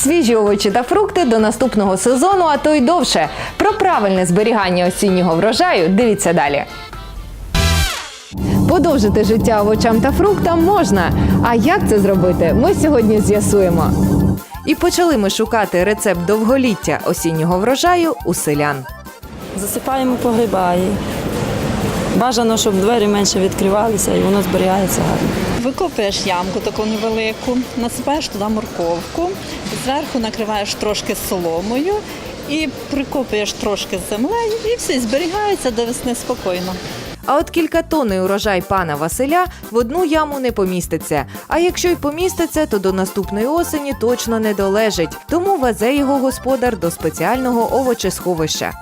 свіжі овочі та фрукти до наступного сезону, а то й довше. Про правильне зберігання осіннього врожаю дивіться далі. Подовжити життя овочам та фруктам можна. А як це зробити? Ми сьогодні з'ясуємо. І почали ми шукати рецепт довголіття осіннього врожаю у селян. Засипаємо погрібає. Бажано, щоб двері менше відкривалися і воно зберігається гарно. Викопуєш ямку таку невелику, насипаєш туди морковку, зверху накриваєш трошки соломою і прикопуєш трошки землею, і все, зберігається до весни спокійно. А от кількатонний урожай пана Василя в одну яму не поміститься. А якщо й поміститься, то до наступної осені точно не долежить. Тому везе його господар до спеціального овочесховища.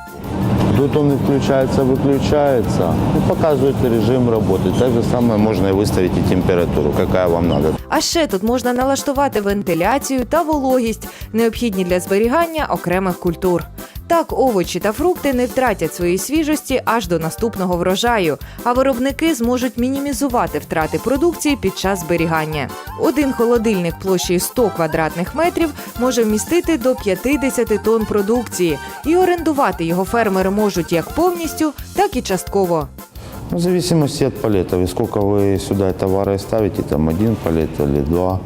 Тут он и включается, выключается. И показывает режим работы. Так же самое можно и выставить и температуру, какая вам надо. А ще тут можна налаштувати вентиляцію та вологість, необхідні для зберігання окремих культур. Так овочі та фрукти не втратять своєї свіжості аж до наступного врожаю, а виробники зможуть мінімізувати втрати продукції під час зберігання. Один холодильник площею 100 квадратних метрів може вмістити до 50 тонн продукції, і орендувати його фермери можуть як повністю, так і частково. Ну, В зависимости от палетов. И сколько вы сюда ставите, там один палет или два,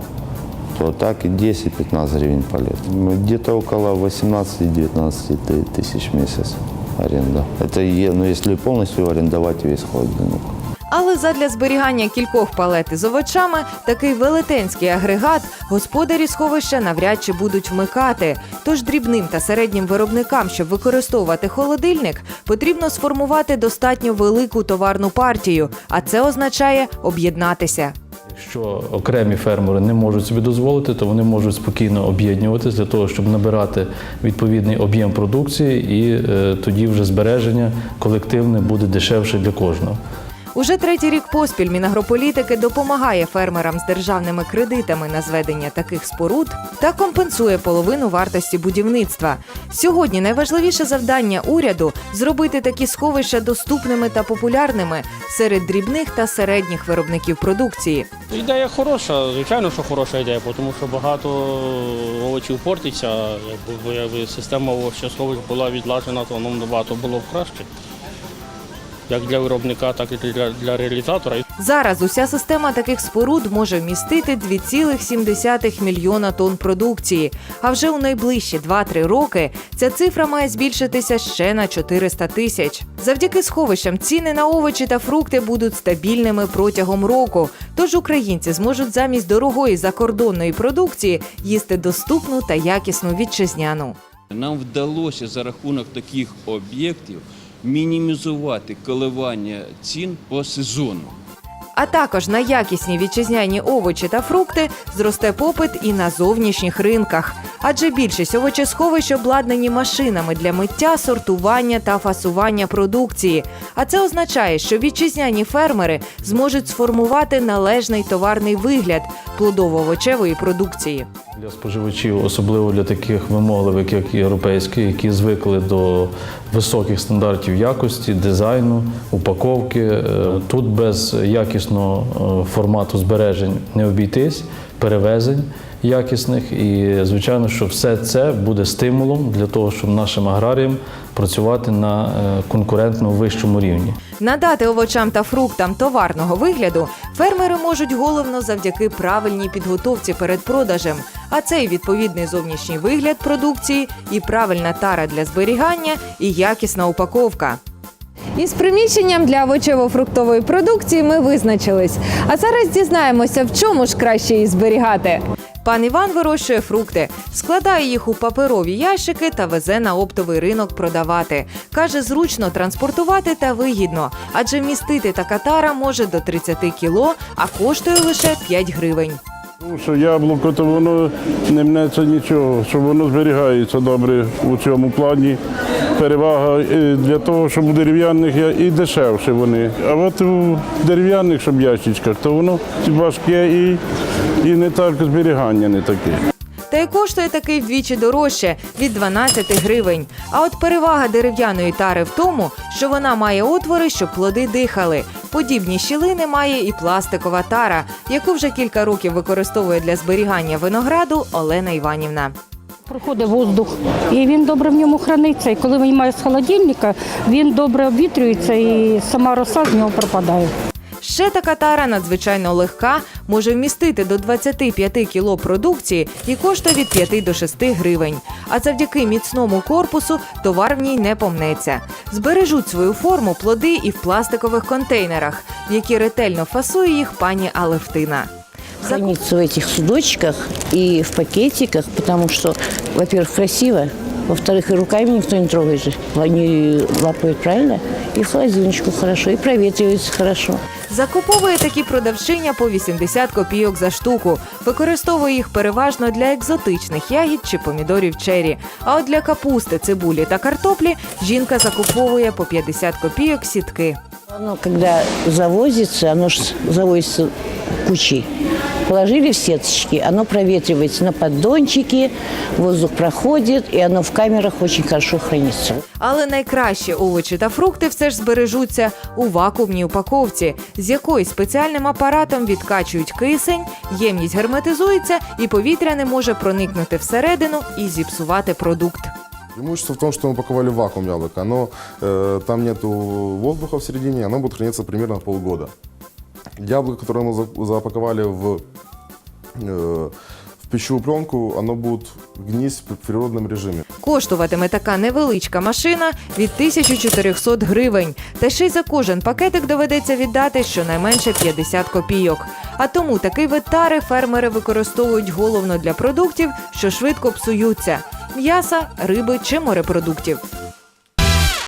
то так и 10-15 гривен палет. Ну, Где-то около 18-19 ты- тысяч в месяц аренда. Это е- ну, если полностью арендовать весь холодильник. Але задля зберігання кількох палет із овочами такий велетенський агрегат господарі сховища навряд чи будуть вмикати. Тож дрібним та середнім виробникам, щоб використовувати холодильник, потрібно сформувати достатньо велику товарну партію, а це означає об'єднатися. Якщо окремі фермери не можуть собі дозволити, то вони можуть спокійно об'єднуватися для того, щоб набирати відповідний об'єм продукції, і е, тоді вже збереження колективне буде дешевше для кожного. Уже третій рік поспіль Мінагрополітики допомагає фермерам з державними кредитами на зведення таких споруд та компенсує половину вартості будівництва. Сьогодні найважливіше завдання уряду зробити такі сховища доступними та популярними серед дрібних та середніх виробників продукції. Ідея хороша, звичайно, що хороша ідея, тому що багато овочів портиться. Якби, система овочесховищ була відлажена, то нам набагато було б краще. Як для виробника, так і для, для реалізатора. Зараз уся система таких споруд може вмістити 2,7 мільйона тонн продукції. А вже у найближчі 2-3 роки ця цифра має збільшитися ще на 400 тисяч. Завдяки сховищам ціни на овочі та фрукти будуть стабільними протягом року. Тож українці зможуть замість дорогої закордонної продукції їсти доступну та якісну вітчизняну. Нам вдалося за рахунок таких об'єктів мінімізувати коливання цін по сезону. А також на якісні вітчизняні овочі та фрукти зросте попит і на зовнішніх ринках. Адже більшість овочесховищ обладнані машинами для миття, сортування та фасування продукції. А це означає, що вітчизняні фермери зможуть сформувати належний товарний вигляд плодово-овочевої продукції. Для споживачів, особливо для таких вимогливих, як європейські, які звикли до високих стандартів якості, дизайну, упаковки. Е, Тут без якісного е, формату збережень не обійтись, перевезень якісних. І звичайно, що все це буде стимулом для того, щоб нашим аграріям працювати на е, конкурентно вищому рівні. Надати овочам та фруктам товарного вигляду фермери можуть головно завдяки правильній підготовці перед продажем. А це і відповідний зовнішній вигляд продукції, і правильна тара для зберігання, і якісна упаковка. Із приміщенням для овочево-фруктової продукції ми визначились. А зараз дізнаємося, в чому ж краще її зберігати. Пан Іван вирощує фрукти, складає їх у паперові ящики та везе на оптовий ринок продавати. Каже, зручно транспортувати та вигідно, адже містити така тара може до 30 кіло, а коштує лише 5 гривень. Що яблуко, то воно не мнеться нічого, що воно зберігається добре у цьому плані. Перевага е, для того, щоб у дерев'яних і дешевше вони. А от у дерев'яних, щоб ящичках, то воно важке і, і не так зберігання не таке. Та й коштує такий вдвічі дорожче від 12 гривень. А от перевага дерев'яної тари в тому, що вона має отвори, щоб плоди дихали. Подібні щілини має і пластикова тара, яку вже кілька років використовує для зберігання винограду Олена Іванівна. Проходить воздух, і він добре в ньому храниться. І коли виймає з холодильника, він добре обвітрюється і сама роса з нього пропадає. Ще така тара надзвичайно легка, може вмістити до 25 кіло продукції і коштує від 5 до 6 гривень. А завдяки міцному корпусу товар в ній не помнеться. Збережуть свою форму плоди і в пластикових контейнерах, в які ретельно фасує їх пані Алевтина. хранится в этих судочках и в пакетиках, потому что, во-первых, красиво, во-вторых, и руками никто не трогает. Они лапают правильно, и в холодильничку хорошо, и проветривается хорошо. Закуповує такі продавчиня по 80 копійок за штуку. Використовує їх переважно для екзотичних ягід чи помідорів чері. А от для капусти, цибулі та картоплі жінка закуповує по 50 копійок сітки. Оно, когда завозится, оно ж завозится кучей. Положили в сеточки, оно проветривается на поддончике, воздух проходит, и оно в камерах очень хорошо хранится. Але найкращі овочі та фрукти все ж збережуться у вакуумній упаковці, з якої спеціальним апаратом відкачують кисень, ємність герметизується, і повітря не може проникнути всередину і зіпсувати продукт. Преимущество в том, что мы упаковали в вакуум яблоко. Оно, э, там нет воздуха в середине, оно будет храниться примерно полгода. Яблоко, которое мы запаковали в, э, в пищевую пленку, оно будет гнить в природном режиме. Коштуватиме така невеличка машина від 1400 гривень. Та ще й за кожен пакетик доведеться віддати щонайменше 50 копійок. А тому такий вид тари фермери використовують головно для продуктів, що швидко псуються: м'яса, риби чи морепродуктів.